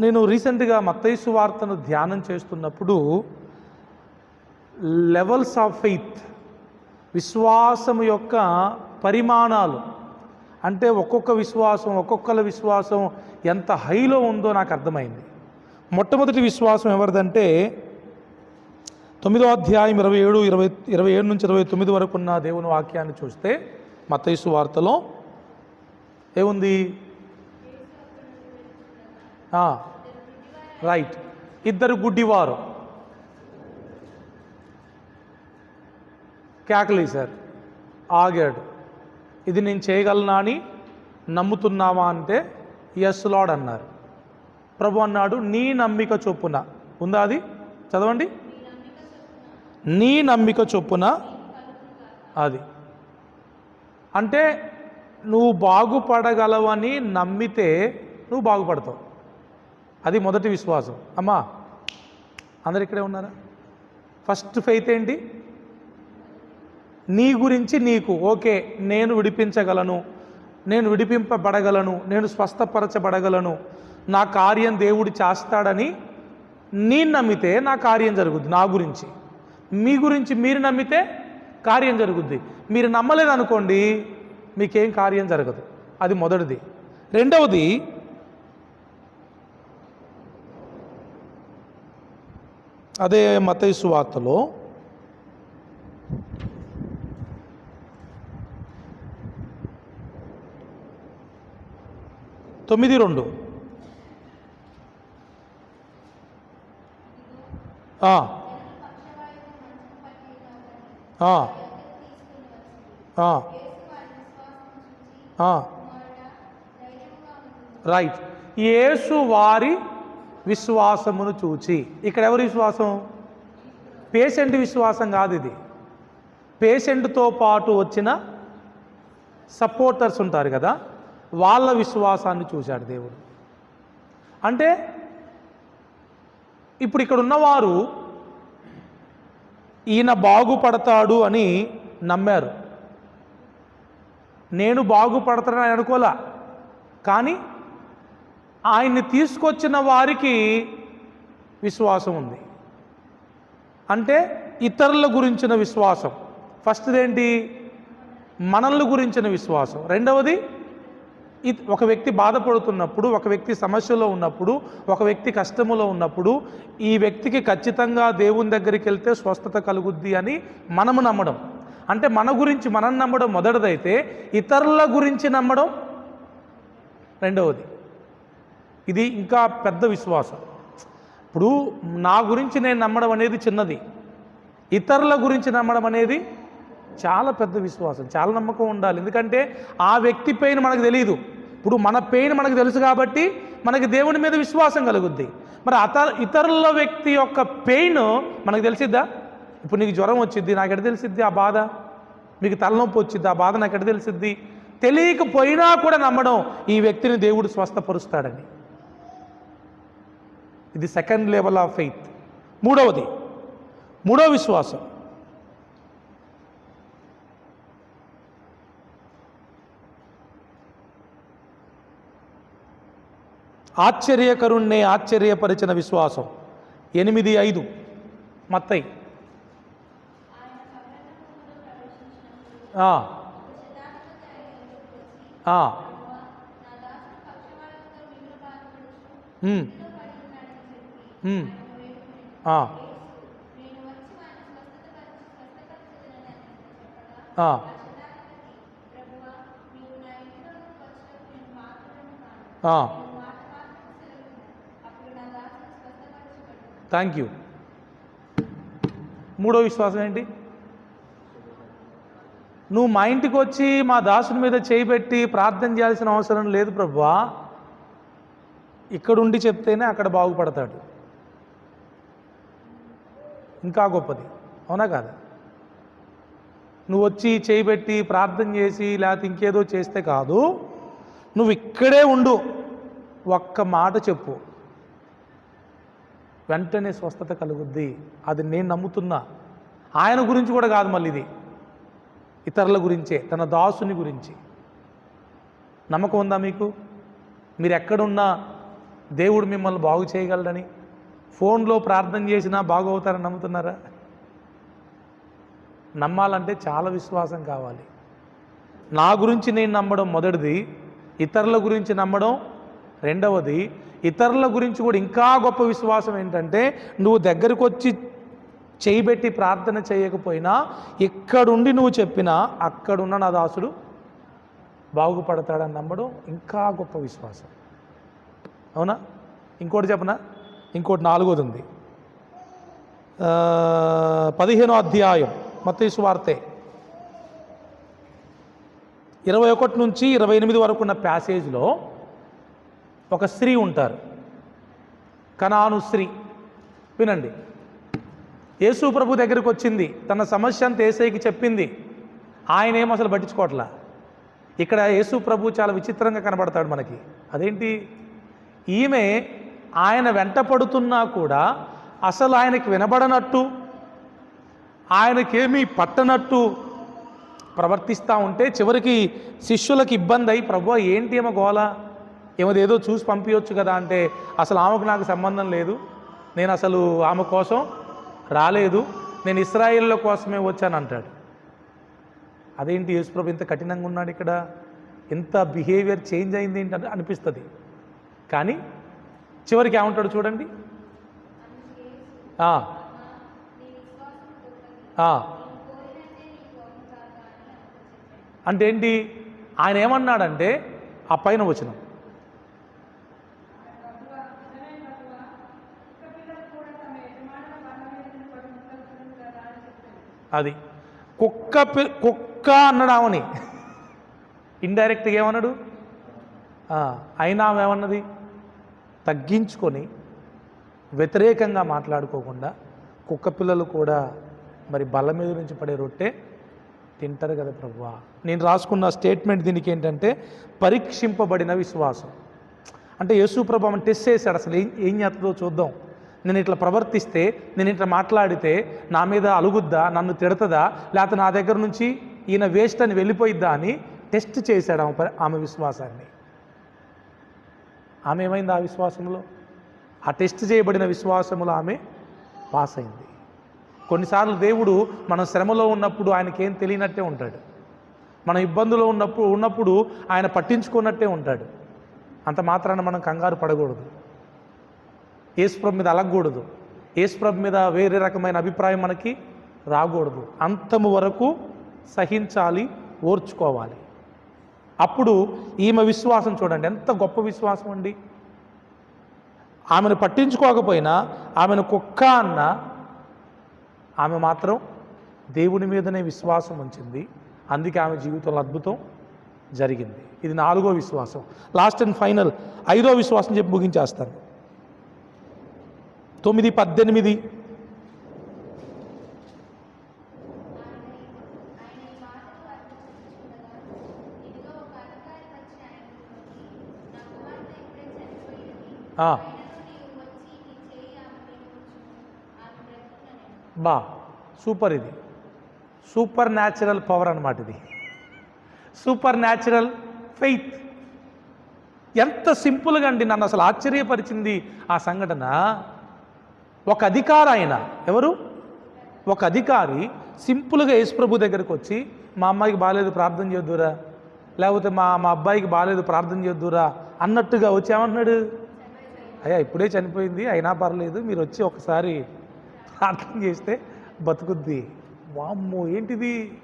నేను రీసెంట్గా మత్తైసు వార్తను ధ్యానం చేస్తున్నప్పుడు లెవెల్స్ ఆఫ్ ఫెయిత్ విశ్వాసం యొక్క పరిమాణాలు అంటే ఒక్కొక్క విశ్వాసం ఒక్కొక్కల విశ్వాసం ఎంత హైలో ఉందో నాకు అర్థమైంది. మొట్టమొదటి విశ్వాసం ఎవరిదంటే తొమ్మిదో అధ్యాయం ఇరవై ఏడు ఇరవై ఇరవై ఏడు నుంచి ఇరవై తొమ్మిది వరకు ఉన్న దేవుని వాక్యాన్ని చూస్తే మత్తైసు వార్తలో ఏముంది? రైట్ ఇద్దరు గుడ్డివారు. కేకలేశారు ఆగాడు. ఇది నేను చేయగలనా అని నమ్ముతున్నావా అంటే ఎస్ లాడ్ అన్నారు. ప్రభు అన్నాడు నీ నమ్మిక చొప్పున. ఉందా అది? చదవండి. నీ నమ్మిక చొప్పున అది. అంటే నువ్వు బాగుపడగలవని నమ్మితే నువ్వు బాగుపడతావు. అది మొదటి విశ్వాసం. అమ్మా అందరు ఇక్కడే ఉన్నారా? ఫస్ట్ ఫెయిత్ ఏంటి? నీ గురించి నీకు ఓకే నేను విడిపించగలను నేను విడిపింపబడగలను నేను స్వస్థపరచబడగలను నా కార్యం దేవుడు చేస్తాడని నేను నమ్మితే నా కార్యం జరుగుద్ది నా గురించి. మీ గురించి మీరు నమ్మితే కార్యం జరుగుద్ది. మీరు నమ్మలేదనుకోండి మీకేం కార్యం జరగదు. అది మొదటిది. రెండవది అదే మతైసు వార్తలో తొమ్మిది రెండు. రైట్ యేసు వారి విశ్వాసమును చూచి. ఇక్కడ ఎవరి విశ్వాసం? పేషెంట్ విశ్వాసం కాదు ఇది. పేషెంట్తో పాటు వచ్చిన సపోర్టర్స్ ఉంటారు కదా వాళ్ళ విశ్వాసాన్ని చూశాడు దేవుడు. అంటే ఇప్పుడు ఇక్కడ ఉన్నవారు ఈయన బాగుపడతాడు అని నమ్మారు. నేను బాగుపడతానని అనుకోలే. కానీ ఆయన్ని తీసుకొచ్చిన వారికి విశ్వాసం ఉంది. అంటే ఇతరుల గురించిన విశ్వాసం. ఫస్ట్ది ఏంటి మనల్ని గురించిన విశ్వాసం. రెండవది ఇ- ఒక వ్యక్తి బాధపడుతున్నప్పుడు ఒక వ్యక్తి సమస్యలో ఉన్నప్పుడు ఒక వ్యక్తి కష్టములో ఉన్నప్పుడు ఈ వ్యక్తికి ఖచ్చితంగా దేవుని దగ్గరికి వెళ్తే స్వస్థత కలుగుద్ది అని మనము నమ్మడం. అంటే మన గురించి మనం నమ్మడం మొదటిదైతే ఇతరుల గురించి నమ్మడం రెండవది. ఇది ఇంకా పెద్ద విశ్వాసం. ఇప్పుడు నా గురించి నేను నమ్మడం అనేది చిన్నది. ఇతరుల గురించి నమ్మడం అనేది చాలా పెద్ద విశ్వాసం చాలా నమ్మకం ఉండాలి. ఎందుకంటే ఆ వ్యక్తి పెయిన్ మనకు తెలియదు ఇప్పుడు మన పెయిన్ మనకు తెలుసు కాబట్టి మనకి దేవుని మీద విశ్వాసం కలుగుద్ది. మరి అత ఇతరుల వ్యక్తి యొక్క పెయిన్ మనకు తెలిసిద్దా? ఇప్పుడు నీకు జ్వరం వచ్చిద్ది నాకు తెలిసిద్ది ఆ బాధ? మీకు తలనొప్పి వచ్చిద్ది ఆ బాధ నాకు తెలిసిద్ది? తెలియకపోయినా కూడా నమ్మడం ఈ వ్యక్తిని దేవుడు స్వస్థపరుస్తాడని. ఇది సెకండ్ లెవెల్ ఆఫ్ ఫెయిత్ మూడవది మూడో విశ్వాసం. ఆశ్చర్యకరుణ్ణే ఆశ్చర్యపరిచిన విశ్వాసం. ఎనిమిది ఐదు. మత్తయి. ఆ. Thank you. మూడో విశ్వాసం ఏంటి? నువ్వు మా ఇంటికి వచ్చి మా దాసుని మీద చేయి పెట్టి ప్రార్థన చేయాల్సిన అవసరం లేదు ప్రభువా. ఇక్కడ ఉండి చెప్తేనే అక్కడ బాగుపడతాడు. ఇంకా గొప్పది. అవునా కాదా? నువ్వు వచ్చి చేయి పెట్టి ప్రార్థన చేసి లేకపోతే ఇంకేదో చేస్తే కాదు. నువ్వు ఇక్కడే ఉండు. ఒక్క మాట చెప్పు. వెంటనే స్వస్థత కలుగుద్ది. అది నేను నమ్ముతున్నా. ఆయన గురించి కూడా కాదు మళ్ళీ ఇది. ఇతరుల గురించే తన దాసుని గురించి. నమ్మకం ఉందా మీకు? మీరు ఎక్కడున్నా దేవుడు మిమ్మల్ని బాగు చేయగలడని. ఫోన్లో ప్రార్థన చేసినా బాగవుతారని నమ్ముతున్నారా? నమ్మాలంటే చాలా విశ్వాసం కావాలి. నా గురించి నేను నమ్మడం మొదటిది. ఇతరుల గురించి నమ్మడం రెండవది ఇతరుల గురించి కూడా ఇంకా గొప్ప విశ్వాసం ఏంటంటే నువ్వు దగ్గరకు వచ్చి చేయబెట్టి ప్రార్థన చేయకపోయినా ఎక్కడుండి నువ్వు చెప్పినా అక్కడున్న నా దాసుడు బాగుపడతాడని నమ్మడం ఇంకా గొప్ప విశ్వాసం. అవునా? ఇంకోటి చెప్పనా? ఇంకోటి నాలుగోది ఉంది. పదిహేనో అధ్యాయం మత్తయి వార్తే. ఇరవై ఒకటి నుంచి ఇరవై ఎనిమిది వరకు ఉన్న ప్యాసేజ్లో ఒక స్త్రీ ఉంటారు. కనాను స్త్రీ. వినండి. యేసు ప్రభు దగ్గరికి వచ్చింది. తన సమస్య అంత ఏసైకి చెప్పింది. ఆయన ఏం అసలు పట్టించుకోవట్లా? ఇక్కడ యేసు ప్రభు చాలా విచిత్రంగా కనబడతాడు మనకి. అదేంటి? ఈమె ఆయన వెంట పడుతున్నా కూడా అసలు ఆయనకి వినబడనట్టు ఆయనకేమీ పట్టనట్టు ప్రవర్తిస్తూ ఉంటే చివరికి శిష్యులకు ఇబ్బంది అయి ప్రభు ఏంటి ఏమో గోల? ఏమోదేదో చూసి పంపించవచ్చు కదా అంటే అసలు ఆమెకు నాకు సంబంధం లేదు. నేను అసలు ఆమె కోసం రాలేదు. నేను ఇస్రాయేళ్ళ కోసమే వచ్చాను అంటాడు. అదేంటి యేసుప్రభు ఇంత కఠినంగా ఉన్నాడు ఇక్కడ? ఇంత బిహేవియర్ చేంజ్ అయింది ఏంటి అనిపిస్తుంది. కానీ చివరికి ఏమంటాడు చూడండి? అంటే ఏంటి ఆయన ఏమన్నాడంటే ఆ పైన వచ్చిన అది. కుక్క కుక్క అన్నాడు ఆమెని. ఇండైరెక్ట్గా ఏమన్నాడు? అయినా ఆమె ఏమన్నది? తగ్గించుకొని వ్యతిరేకంగా మాట్లాడుకోకుండా కుక్క పిల్లలు కూడా మరి బల్ల మీద నుంచి పడే రొట్టె తింటారు కదా ప్రభువా. నేను రాసుకున్న స్టేట్మెంట్ దీనికి ఏంటంటే పరీక్షింపబడిన విశ్వాసం. అంటే యేసు ప్రభు టెస్ట్ చేశాడు అసలు ఏం ఏం చేస్తుందో చూద్దాం. నేను ఇట్లా ప్రవర్తిస్తే నేను ఇట్లా మాట్లాడితే నా మీద అలుగుద్దా నన్ను తిడతదా లేకపోతే నా దగ్గర నుంచి ఈయన వేస్ట్ అని వెళ్ళిపోయిద్దా అని టెస్ట్ చేశాడు ఆమె ఆమె విశ్వాసాన్ని. ఆమె ఏమైంది ఆ విశ్వాసంలో? ఆ టెస్ట్ చేయబడిన విశ్వాసములో ఆమె పాస్ అయింది కొన్నిసార్లు దేవుడు మనం శ్రమలో ఉన్నప్పుడు ఆయనకేం తెలియనట్టే ఉంటాడు. మనం ఇబ్బందులో ఉన్నప్పుడు ఉన్నప్పుడు ఆయన పట్టించుకున్నట్టే ఉంటాడు. అంత మాత్రాన మనం కంగారు పడకూడదు. ఏసుప్రభు మీద అలగకూడదు. ఏసుప్రభు మీద వేరే రకమైన అభిప్రాయం మనకి రాకూడదు. అంతము వరకు సహించాలి ఓర్చుకోవాలి. అప్పుడు ఈమె విశ్వాసం చూడండి ఎంత గొప్ప విశ్వాసం అండి. ఆమెను పట్టించుకోకపోయినా ఆమెను కుక్క అన్న ఆమె మాత్రం దేవుని మీదనే విశ్వాసం ఉంచింది. అందుకే ఆమె జీవితంలో అద్భుతం జరిగింది. ఇది నాలుగో విశ్వాసం. లాస్ట్ అండ్ ఫైనల్ ఐదో విశ్వాసం చెప్పి ముగించేస్తాను. తొమ్మిది పద్దెనిమిది బా సూపర్ ఇది. సూపర్ న్యాచురల్ పవర్ అన్నమాట ఇది. Super natural faith. ఎంత సింపుల్గా అండి నన్ను అసలు ఆశ్చర్యపరిచింది ఆ సంఘటన. ఒక అధికారి ఆయన. ఎవరు? ఒక అధికారి సింపుల్గా యేసుప్రభు దగ్గరికి వచ్చి మా అమ్మాయికి బాగాలేదు ప్రార్థన చేద్దురా లేకపోతే మా మా అబ్బాయికి బాగాలేదు ప్రార్థన చేద్దురా అన్నట్టుగా వచ్చి ఏమంటున్నాడు? అయ్యా ఇప్పుడే చనిపోయింది అయినా పర్లేదు మీరు వచ్చి ఒకసారి ప్రార్థన చేస్తే బతుకుద్ది. వామ్మో ఏంటిది?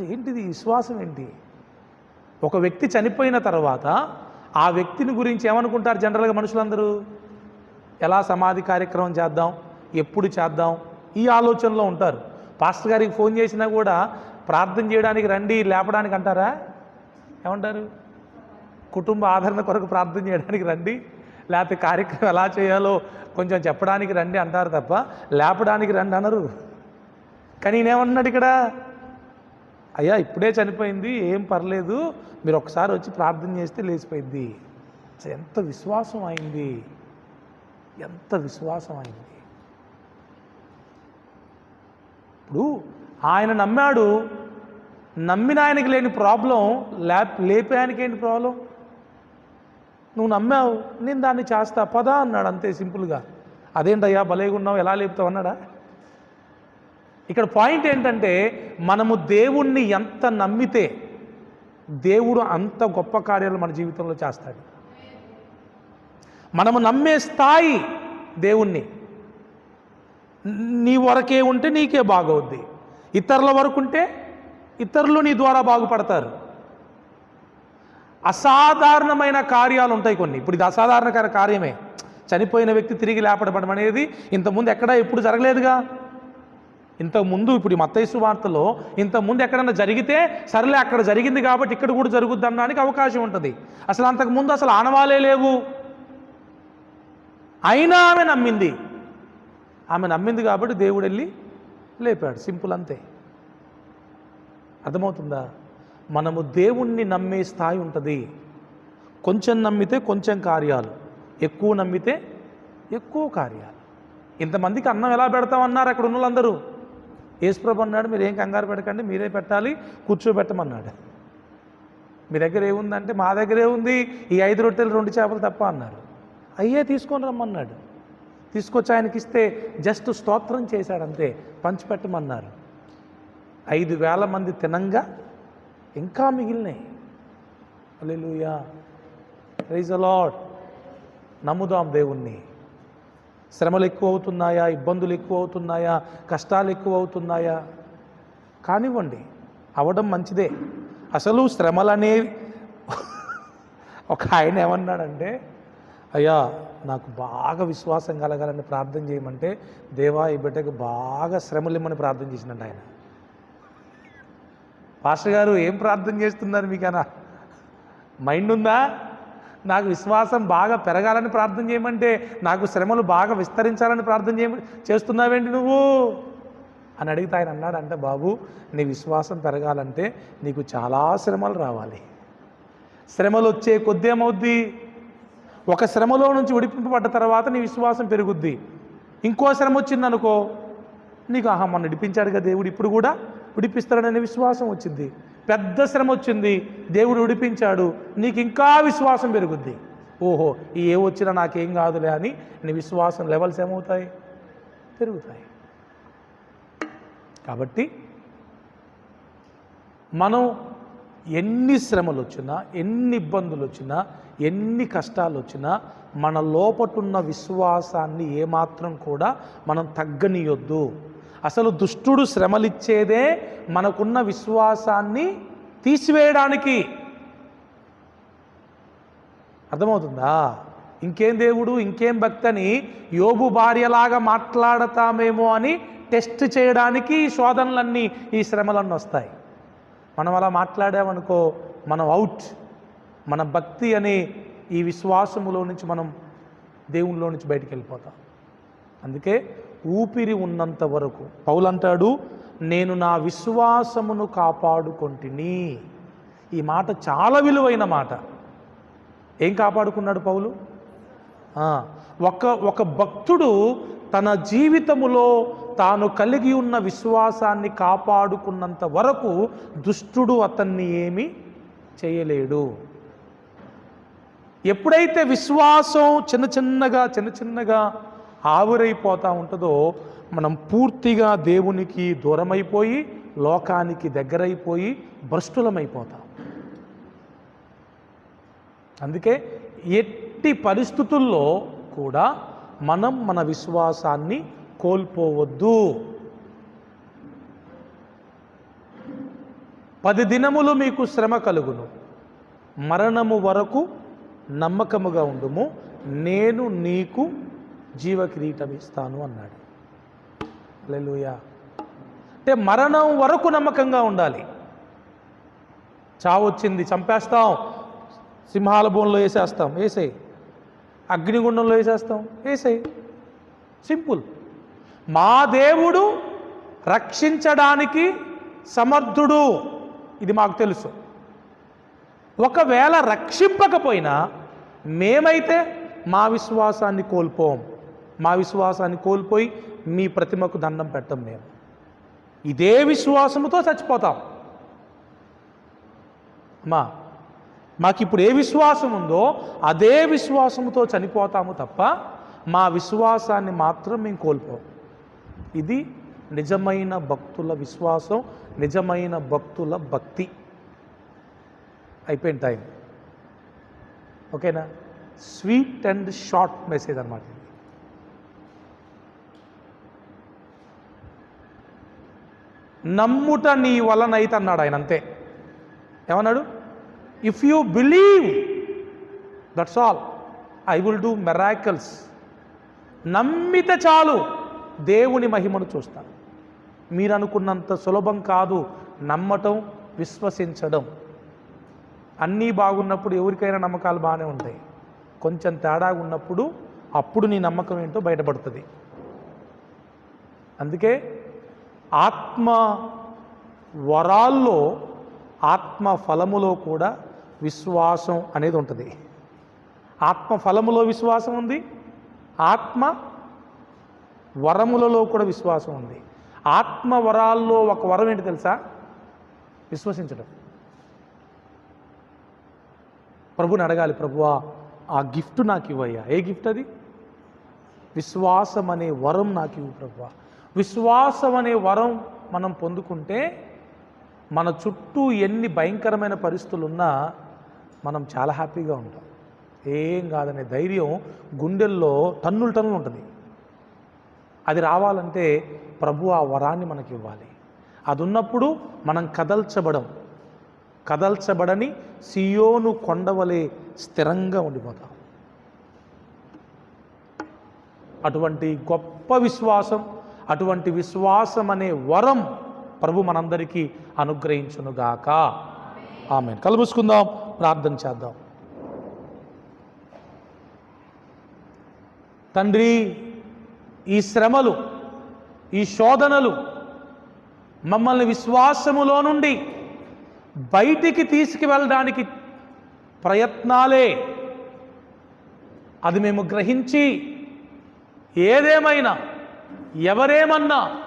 ఏంటిది విశ్వాసం ఏంటి? ఒక వ్యక్తి చనిపోయిన తర్వాత ఆ వ్యక్తిని గురించి ఏమనుకుంటారు జనరల్గా మనుషులందరూ? ఎలా సమాధి కార్యక్రమం చేద్దాం? ఎప్పుడు చేద్దాం? ఈ ఆలోచనలో ఉంటారు. పాస్టర్ గారికి ఫోన్ చేసినా కూడా ప్రార్థన చేయడానికి రండి లేపడానికి అంటారా? ఏమంటారు? కుటుంబ ఆదరణ కొరకు ప్రార్థన చేయడానికి రండి లేకపోతే కార్యక్రమం ఎలా చేయాలో కొంచెం చెప్పడానికి రండి అంటారు తప్ప లేపడానికి రండి అనరు. కానీ ఈయనేమన్నాడు ఇక్కడ? అయ్యా ఇప్పుడే చనిపోయింది ఏం పర్లేదు మీరు ఒకసారి వచ్చి ప్రార్థన చేస్తే లేచిపోయింది ఎంత విశ్వాసం అయింది. ఎంత విశ్వాసం అయింది. ఇప్పుడు ఆయన నమ్మాడు నమ్మిన ఆయనకి లేని ప్రాబ్లం లేప లేపే ఆయనకి ఏంటి ప్రాబ్లం? నువ్వు నమ్మావు నేను దాన్ని చేస్తా పదా అన్నాడు అంతే సింపుల్గా. అదేంటయ్యా భలేగా ఉన్నావు ఎలా లేపుతావు అన్నాడా? ఇక్కడ పాయింట్ ఏంటంటే మనము దేవుణ్ణి ఎంత నమ్మితే దేవుడు అంత గొప్ప కార్యాలు మన జీవితంలో చేస్తాడు. మనము నమ్మే స్థాయి దేవుణ్ణి. నీ వరకే ఉంటే నీకే బాగవుద్ది. ఇతరుల వరకు ఉంటే ఇతరులు నీ ద్వారా బాగుపడతారు. అసాధారణమైన కార్యాలు ఉంటాయి కొన్ని. ఇప్పుడు ఇది అసాధారణకర కార్యమే. చనిపోయిన వ్యక్తి తిరిగి లేపడడం అనేది ఇంతకుముందు ఎక్కడా ఎప్పుడు జరగలేదుగా. ఇంతకుముందు ఇప్పుడు ఈ మత్తైసు వార్తలో ఇంతకుముందు ఎక్కడన్నా జరిగితే సరేలే అక్కడ జరిగింది కాబట్టి ఇక్కడ కూడా జరుగుద్ది అనడానికి అవకాశం ఉంటుంది. అసలు అంతకుముందు అసలు ఆనవాలే లేవు. అయినా ఆమె నమ్మింది. ఆమె నమ్మింది కాబట్టి దేవుడు వెళ్ళి లేపాడు. సింపుల్ అంతే. అర్థమవుతుందా? మనము దేవుణ్ణి నమ్మే స్థాయి ఉంటుంది. కొంచెం నమ్మితే కొంచెం కార్యాలు ఎక్కువ నమ్మితే ఎక్కువ కార్యాలు. ఇంతమందికి అన్నం ఎలా పెడతామన్నారు అక్కడ ఉన్న వాళ్ళందరూ యేసుప్రభు అన్నాడు మీరు ఏం కంగారు పెట్టకండి మీరే పెట్టాలి కూర్చోబెట్టమన్నాడు. మీ దగ్గర ఏముందంటే మా దగ్గరే ఉంది ఈ ఐదు రొట్టెలు రెండు చేపలు తప్ప అన్నారు. అయ్యే తీసుకొని రమ్మన్నాడు. తీసుకొచ్చి ఆయనకి ఇస్తే జస్ట్ స్తోత్రం చేశాడంతే పంచిపెట్టమన్నారు. ఐదు వేల మంది తినంగా ఇంకా మిగిలినాయి. అల్లెలుయా ప్రైజ్ అలాడ్ నమ్ముదాం దేవుణ్ణి. శ్రమలు ఎక్కువ అవుతున్నాయా ఇబ్బందులు ఎక్కువ అవుతున్నాయా కష్టాలు ఎక్కువ అవుతున్నాయా కానివ్వండి అవడం మంచిదే. అసలు శ్రమలనే ఒక ఆయన ఏమన్నాడంటే అయ్యా నాకు బాగా విశ్వాసం కలగాలని ప్రార్థన చేయమంటే దేవా ఈ బిడ్డకు బాగా శ్రమలు ఇమ్మని ప్రార్థన చేసినట్టు ఆయన. పాస్టర్ గారు ఏం ప్రార్థన చేస్తున్నారు మీకనా మైండ్ ఉందా? నాకు విశ్వాసం బాగా పెరగాలని ప్రార్థన చేయమంటే నాకు శ్రమలు బాగా విస్తరించాలని ప్రార్థన చేయ చేస్తున్నావేంటి నువ్వు? అని అడిగితే ఆయన అన్నాడంటే బాబు నీ విశ్వాసం పెరగాలంటే నీకు చాలా శ్రమలు రావాలి. శ్రమలు వచ్చే కొద్ది ఏమవుద్ది? ఒక శ్రమలో నుంచి విడిపింపబడ్డ తర్వాత నీ విశ్వాసం పెరుగుద్ది. ఇంకో శ్రమ వచ్చింది అనుకో నీకు ఆహా మొన్న నడిపించాడుగా దేవుడు ఇప్పుడు కూడా విడిపిస్తాడనే విశ్వాసం వచ్చింది. పెద్ద శ్రమ వచ్చింది. దేవుడు విడిపించాడు నీకు ఇంకా విశ్వాసం పెరుగుద్ది. ఓహో ఏ వచ్చినా నాకేం కాదులే అని నీ విశ్వాసం లెవెల్స్ ఏమవుతాయి? పెరుగుతాయి. కాబట్టి మనం ఎన్ని శ్రమలు వచ్చినా ఎన్ని ఇబ్బందులు వచ్చినా ఎన్ని కష్టాలు వచ్చినా మన లోపటున్న విశ్వాసాన్ని ఏమాత్రం కూడా మనం తగ్గనియొద్దు. అసలు దుష్టుడు శ్రమలిచ్చేదే మనకున్న విశ్వాసాన్ని తీసివేయడానికి. అర్థమవుతుందా? ఇంకేం దేవుడు ఇంకేం భక్తని అని యోబు భార్యలాగా మాట్లాడతామేమో అని టెస్ట్ చేయడానికి ఈ శోధనలన్నీ ఈ శ్రమలన్నీ వస్తాయి. మనం అలా మాట్లాడామనుకో మనం అవుట్. మన భక్తి అనే ఈ విశ్వాసములో నుంచి మనం దేవునిలో నుంచి బయటికి వెళ్ళిపోతాం. అందుకే ఊపిరి ఉన్నంత వరకు. పౌలంటాడు నేను నా విశ్వాసమును కాపాడుకొంటిని. ఈ మాట చాలా విలువైన మాట. ఏం కాపాడుకున్నాడు పౌలు? ఒక ఒక భక్తుడు తన జీవితములో తాను కలిగి ఉన్న విశ్వాసాన్ని కాపాడుకున్నంత వరకు దుష్టుడు అతన్ని ఏమీ చేయలేడు. ఎప్పుడైతే విశ్వాసం చిన్న చిన్నగా చిన్న చిన్నగా ఆవిరైపోతూ ఉంటుందో మనం పూర్తిగా దేవునికి దూరమైపోయి లోకానికి దగ్గరైపోయి భ్రష్టులమైపోతాం. అందుకే ఎట్టి పరిస్థితుల్లో కూడా మనం మన విశ్వాసాన్ని కోల్పోవద్దు. పది దినములు మీకు శ్రమ కలుగును. మరణము వరకు నమ్మకముగా ఉండుము. నేను నీకు జీవ కిరీటం ఇస్తాను అన్నాడు. హల్లెలూయా. అంటే మరణం వరకు నమ్మకంగా ఉండాలి. చావు వచ్చింది చంపేస్తాం. సింహాల భూమిలో వేసేస్తాం వేసేయి. అగ్నిగుండంలో వేసేస్తాం వేసేయి. సింపుల్. మా దేవుడు రక్షించడానికి సమర్థుడు. ఇది మాకు తెలుసు. ఒకవేళ రక్షింపకపోయినా మేమైతే మా విశ్వాసాన్ని కోల్పోం. మా విశ్వాసాన్ని కోల్పోయి మీ ప్రతిమకు దండం పెట్టం మేము. ఇదే విశ్వాసముతో చచ్చిపోతాం. అమ్మా మాకు ఇప్పుడు ఏ విశ్వాసం ఉందో అదే విశ్వాసముతో చనిపోతాము తప్ప మా విశ్వాసాన్ని మాత్రం మేము కోల్పోం. ఇది నిజమైన భక్తుల విశ్వాసం నిజమైన భక్తుల భక్తి. అయిపోయిన టైం. ఓకేనా? స్వీట్ అండ్ షార్ట్ మెసేజ్ అనమాట నమ్ముట నీ వలనైతే అన్నాడు ఆయన అంతే. ఏమన్నాడు? If you believe that's all I will do miracles నమ్మితే చాలు. దేవుని మహిమను చూస్తాను. మీరు అనుకున్నంత సులభం కాదు. నమ్మటం విశ్వసించడం. అన్నీ బాగున్నప్పుడు ఎవరికైనా నమ్మకాలు బాగానే ఉంటాయి. కొంచెం తేడా ఉన్నప్పుడు అప్పుడు నీ నమ్మకం ఏంటో బయటపడుతుంది. అందుకే ఆత్మ వరాల్లో ఆత్మ ఫలములో కూడా విశ్వాసం అనేది ఉంటుంది. ఆత్మ ఫలములో విశ్వాసం ఉంది. ఆత్మ వరములలో కూడా విశ్వాసం ఉంది. ఆత్మ వరాల్లో ఒక వరం ఏంటి తెలుసా? విశ్వసించడం. ప్రభుని అడగాలి ప్రభువా ఆ గిఫ్ట్ నాకు ఇవ్వయ్యా. ఏ గిఫ్ట్ అది? విశ్వాసం అనే వరం నాకు ఇవ్వు ప్రభువా. విశ్వాసం అనే వరం మనం పొందుకుంటే మన చుట్టూ ఎన్ని భయంకరమైన పరిస్థితులు ఉన్నా మనం చాలా హ్యాపీగా ఉంటాం. ఏం కాదనే ధైర్యం గుండెల్లో టన్నులు టన్నులు ఉంటుంది. అది రావాలంటే ప్రభు ఆ వరాన్ని మనకి ఇవ్వాలి అది ఉన్నప్పుడు మనం కదల్చబడం. కదల్చబడని సియోను కొండవలే స్థిరంగా ఉండిపోతాం. అటువంటి గొప్ప విశ్వాసం అటువంటి విశ్వాసం అనే వరం ప్రభు మనందరికీ అనుగ్రహించునుగాక. ఆమె కలుపుసుకుందాం ప్రార్థన చేద్దాం. తండ్రి ఈ శ్రమలు ఈ శోధనలు మమ్మల్ని విశ్వాసములో నుండి బయటికి తీసుకువెళ్ళడానికి ప్రయత్నాలే. అది మేము గ్రహించి ఏదేమైనా ఎవరేమన్నా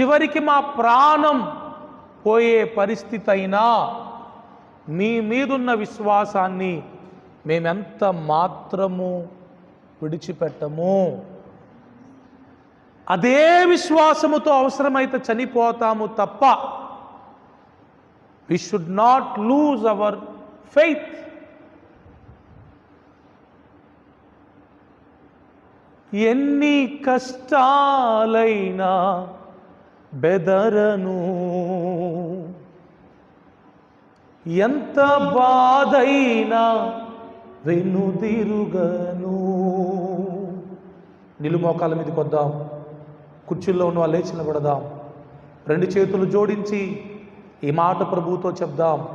చివరికి మా ప్రాణం పోయే పరిస్థితి అయినా మీ మీదున్న విశ్వాసాన్ని మేమెంత మాత్రము విడిచిపెట్టము? అదే విశ్వాసముతో అవసరమైతే చనిపోతాము తప్ప we should not lose our faith ఎన్ని కష్టాలైనా బెదరను. ఎంత బాధైనా వెనుదిరుగను నిలుమోకాల మీదకి వద్దాం కుర్చీల్లో ఉన్న వాళ్ళు లేచి నిలబడదాం రెండు చేతులు జోడించి ఈ మాట ప్రభుతో చెప్దాం.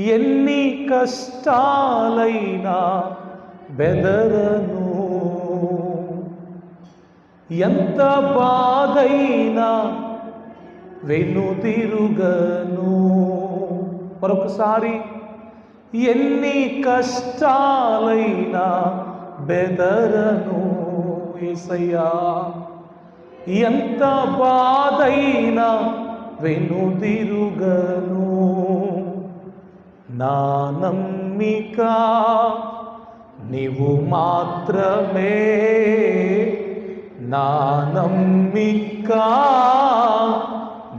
ఎన్ని కష్టాలైనా బెదరను. ఎంత బాధైనా వెనుతిరుగను మరొకసారి ఎన్ని కష్టాలైనా బెదరను ఏసయ్యా. ఎంత బాధైనా వెనుదిరుగను నా నమ్మిక నీవు మాత్రమే. నానమ్మిక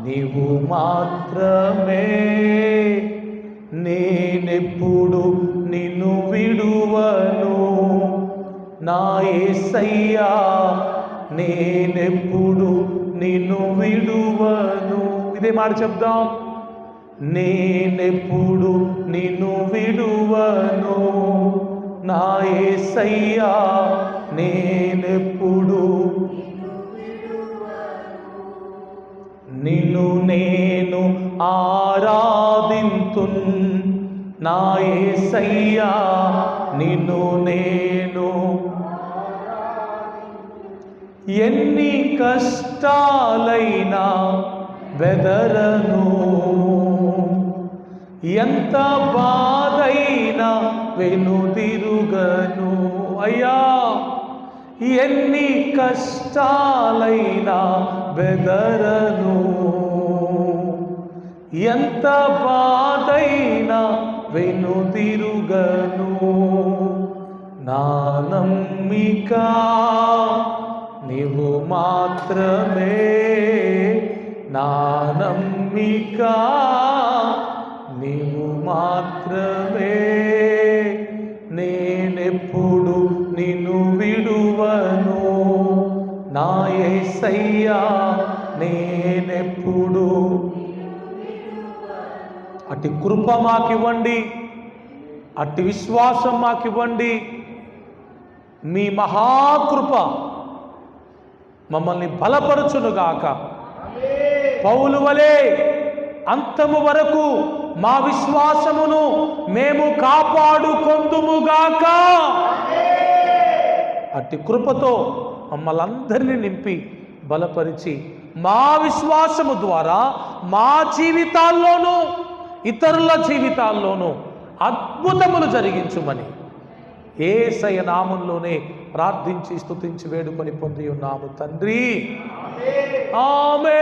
నీవు మాత్రమే. నేనెప్పుడు నిన్ను విడువను? నా ఏసయ్యా నేనెప్పుడు నిన్ను విడువను? ఇదే మాట చెప్దాం. నేనెప్పుడు నిన్ను విడువను? నా ఏసయ్యా నేనెప్పుడు నిన్ను నేను ఆరాధింతున్. నా ఏసయ్యా నిన్ను నేను ఎన్ని కష్టాలైనా బెదరను ఎంత బాధైనా వెనుదిరుగను అయ్యా ఎన్ని కష్టాలైనా బెదరను. ఎంత బాధైనా వెనుదిరుగను నా నమ్మిక నీవు మాత్రమే. నా నమ్మిక నీవు మాత్రమే. నేనెప్పుడు నిన్ను విడువను? నా యేసయ్యా నేనెప్పుడు అట్టి కృప మాకివ్వండి అట్టి విశ్వాసం మాకివ్వండి. మీ మహాకృప మమ్మల్ని బలపరచునుగాక. పౌలు వలె అంతము వరకు మా విశ్వాసమును మేము కాపాడుకొందుముగాక. అట్టి కృపతో మమ్మల్ని అందరినీ నింపి బలపరిచి మా విశ్వాసము ద్వారా మా జీవితాల్లోనూ ఇతరుల జీవితాల్లోనూ అద్భుతములు జరిగించుమని ఏసయ నామంలోనే ప్రార్థించి స్తుతించి వేడుకొని పొంది ఉన్నాము తండ్రి. ఆమె